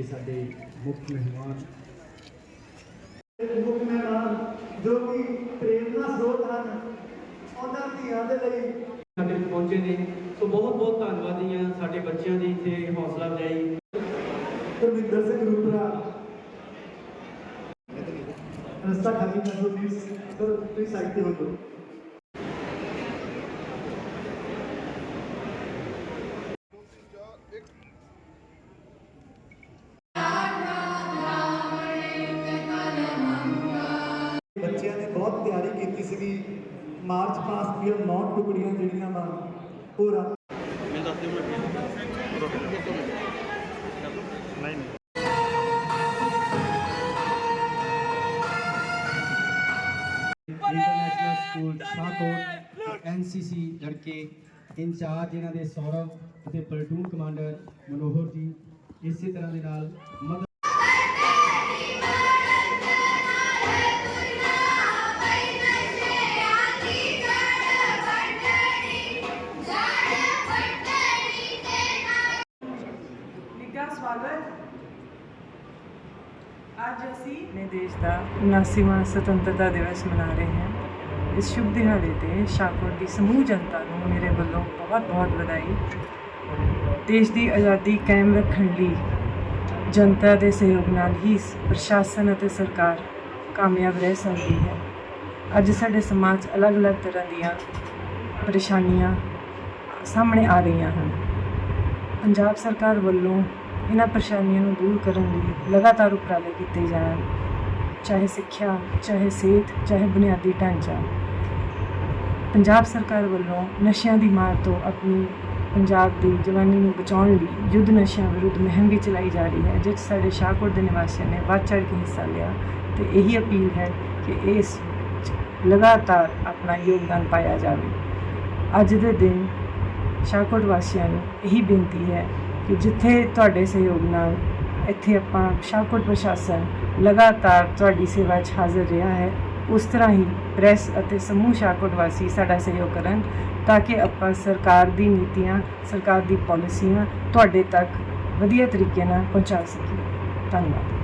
ਸਾਡੇ ਮੁੱਖ ਮਹਿਮਾਨ। ਮੁੱਖ ਮਹਿਮਾਨ ਜੋ ਕਿ ਪ੍ਰੇਰਨਾ ਸਰੋਤ ਹਨ ਉਹਨਾਂ ਧੀਆਂ ਦੇ ਲਈ। ਸਾਡੇ ਪਹੁੰਚੇ ਨੇ। ਸੋ ਬਹੁਤ ਬਹੁਤ ਧੰਨਵਾਦੀ ਸਾਡੇ ਬੱਚਿਆਂ ਦੀ ਇੱਥੇ ਹੌਸਲਾ ਅਫਜ਼ਾਈ। ਧਰਮਿੰਦਰ ਸਿੰਘ ਰੂਪਰਾ। ਰਸਤਾ ਖਾਲੀ ਕਰ ਦਿਓ ਪਲੀਜ਼ ਸਰ ਪਲੀਜ਼ ਸਾਈਡ ਤੇ ਹੋ ਜਾਓ। ਬਹੁਤ ਤਿਆਰੀ ਕੀਤੀ ਸੀਗੀ। ਮਾਰਚ ਪਾਸਟ ਦੀਆਂ ਨੌ ਟੁਕੜੀਆਂ ਜਿਹੜੀਆਂ ਵਾ ਉਹ ਰੱਖ ਇੰਟਰਨੈਸ਼ਨਲ ਸਕੂਲ ਸ਼ਾਹਕੋਟ ਐਨਸੀਸੀ ਲੜਕੇ ਇੰਚਾਰਜ ਇਹਨਾਂ ਦੇ ਸੌਰਵ ਅਤੇ ਪਲਟੂਨ ਕਮਾਂਡਰ ਮਨੋਹਰ ਜੀ ਇਸੇ ਤਰ੍ਹਾਂ ਦੇ ਨਾਲ ਮਦਦ ਸਵਾਗਤ। ਅੱਜ ਅਸੀਂ ਆਪਣੇ ਦੇਸ਼ ਦਾ 79ਵਾਂ ਸੁਤੰਤਰਤਾ ਦਿਵਸ ਮਨਾ ਰਹੇ ਹਾਂ। ਇਸ ਸ਼ੁਭ ਦਿਹਾੜੇ ਤੇ ਸ਼ਾਹਕੋਟ ਦੀ ਸਮੂਹ ਜਨਤਾ ਨੂੰ ਮੇਰੇ ਵੱਲੋਂ ਬਹੁਤ-ਬਹੁਤ ਵਧਾਈ। ਦੇਸ਼ ਦੀ ਆਜ਼ਾਦੀ ਕਾਇਮ ਰੱਖਣ ਲਈ ਜਨਤਾ ਦੇ ਸਹਿਯੋਗ ਨਾਲ ਹੀ ਪ੍ਰਸ਼ਾਸਨ ਅਤੇ ਸਰਕਾਰ ਕਾਮਯਾਬ ਰਹਿ ਸਕਦੀ ਹੈ। ਅੱਜ ਸਾਡੇ ਸਮਾਜ 'ਚ ਅਲੱਗ-ਅਲੱਗ ਤਰ੍ਹਾਂ ਦੀਆਂ ਪਰੇਸ਼ਾਨੀਆਂ ਸਾਹਮਣੇ ਆ ਰਹੀਆਂ ਹਨ। ਪੰਜਾਬ ਸਰਕਾਰ ਵੱਲੋਂ ਇਹਨਾਂ ਪਰੇਸ਼ਾਨੀਆਂ ਨੂੰ ਦੂਰ ਕਰਨ ਲਈ ਲਗਾਤਾਰ ਉਪਰਾਲੇ ਕੀਤੇ ਜਾਣ, ਚਾਹੇ ਸਿੱਖਿਆ, ਚਾਹੇ ਸਿਹਤ, ਚਾਹੇ ਬੁਨਿਆਦੀ ਢਾਂਚਾ। ਪੰਜਾਬ ਸਰਕਾਰ ਵੱਲੋਂ ਨਸ਼ਿਆਂ ਦੀ ਮਾਰ ਤੋਂ ਆਪਣੀ ਪੰਜਾਬ ਦੀ ਜਵਾਨੀ ਨੂੰ ਬਚਾਉਣ ਲਈ ਯੁੱਧ ਨਸ਼ਿਆਂ ਵਿਰੁੱਧ ਮੁਹਿੰਮ ਵੀ ਚਲਾਈ ਜਾ ਰਹੀ ਹੈ ਜਿਸ 'ਚ ਸਾਡੇ ਸ਼ਾਹਕੋਟ ਦੇ ਨਿਵਾਸੀਆਂ ਨੇ ਵੱਧ ਚੜ੍ਹ ਕੇ ਹਿੱਸਾ ਲਿਆ ਤੇ ਇਹੀ ਅਪੀਲ ਹੈ ਕਿ ਇਸ ਲਗਾਤਾਰ ਆਪਣਾ ਯੋਗਦਾਨ ਪਾਇਆ ਜਾਵੇ। ਅੱਜ ਦੇ ਦਿਨ ਸ਼ਾਹਕੋਟ ਵਾਸੀਆਂ ਨੂੰ ਇਹੀ ਬੇਨਤੀ ਹੈ ਕਿ ਜਿੱਥੇ ਤੁਹਾਡੇ ਸਹਿਯੋਗ ਨਾਲ ਇੱਥੇ ਆਪਾਂ ਸ਼ਾਹਕੋਟ ਪ੍ਰਸ਼ਾਸਨ ਲਗਾਤਾਰ ਤੁਹਾਡੀ ਸੇਵਾ 'ਚ ਹਾਜ਼ਰ ਰਿਹਾ ਹੈ, ਉਸ ਤਰ੍ਹਾਂ ਹੀ ਪ੍ਰੈਸ ਅਤੇ ਸਮੂਹ ਸ਼ਾਹਕੋਟ ਵਾਸੀ ਸਾਡਾ ਸਹਿਯੋਗ ਕਰਨ ਤਾਂ ਕਿ ਆਪਾਂ ਸਰਕਾਰ ਦੀ ਨੀਤੀਆਂ, ਸਰਕਾਰ ਦੀ ਪਾਲਿਸੀਆਂ ਤੁਹਾਡੇ ਤੱਕ ਵਧੀਆ ਤਰੀਕੇ ਨਾਲ ਪਹੁੰਚਾ ਸਕੀਏ। ਧੰਨਵਾਦ।